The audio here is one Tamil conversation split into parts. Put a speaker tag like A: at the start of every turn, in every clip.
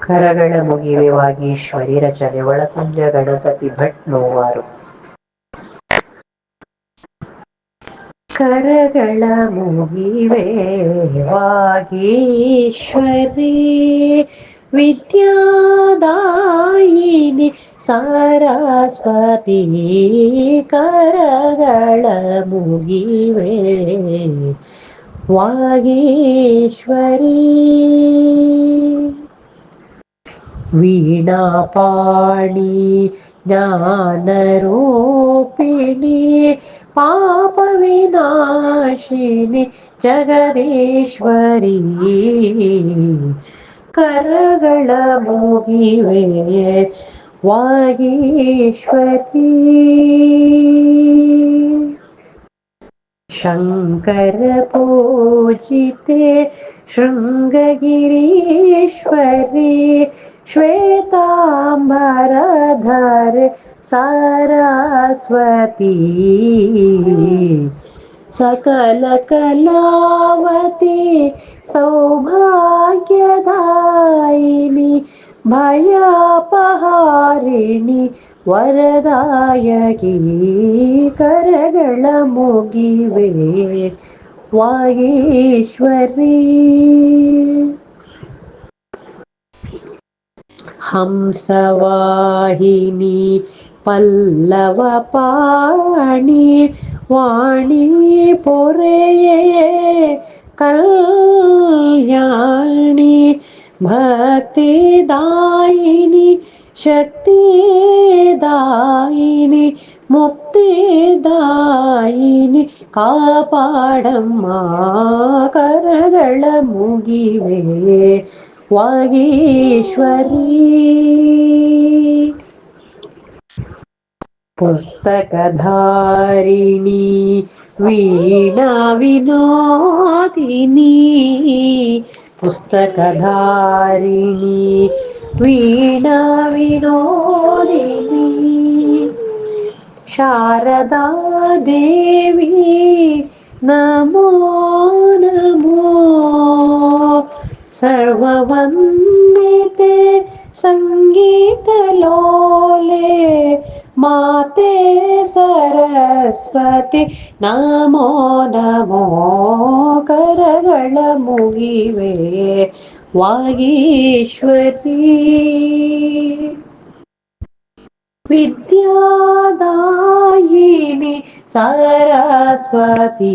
A: ಕರಗಳ ಮುಗಿವೆ ವಾಗೀಶ್ವರಿ ರಚನೆ ಒಳಕುಂಜ ಗಣಪತಿ ಭಟ್ ನೋವಾರು. ಕರಗಳ ಮುಗಿವೆ ವಾಗೀಶ್ವರಿ ವಿದ್ಯಾದಾಯಿನಿ ಸರಸ್ವತಿ ಕರಗಳ ಮುಗಿವೆ ವಾಗೀಶ್ವರಿ വീണാപാണി ജ്ഞാനരൂപിണി പാപവിനാശിനി ജഗദീശ്വരി കരകള മുഖിവേ വാഗീശ്വരി ശങ്കര പൂജിതേ ശൃംഗഗിരീശ്വരി श्वेताम्बरधर सरस्वती। सकलकलावती सौभाग्यदायिनी भयापहारिणि वरदायकी करगळ मुगिवे वागीश्वरी। ஹம்சவாகினி பல்லவ பாணி வாணி பொறையே கல்யாணி பக்திதாயினி சக்திதாயினி முக்திதாயினி காப்பாடம்மா கரகள முகிவே వాగీశ్వరీ. పుస్తకధారిణి వీణా వినోదిని. పుస్తకధారిణి వీణా వినోదిని. శారదాదేవి నమో सर्ववन्दिते सङ्गीतलोले माते सरस्वति नमो नमो करगळ मुगिवे वागीश्वरी विद्यादा ಸರಸ್ವತಿ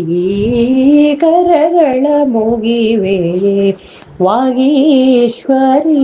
A: ಕರಗಳ ಮುಗಿವೆ ವಾಗೀಶ್ವರಿ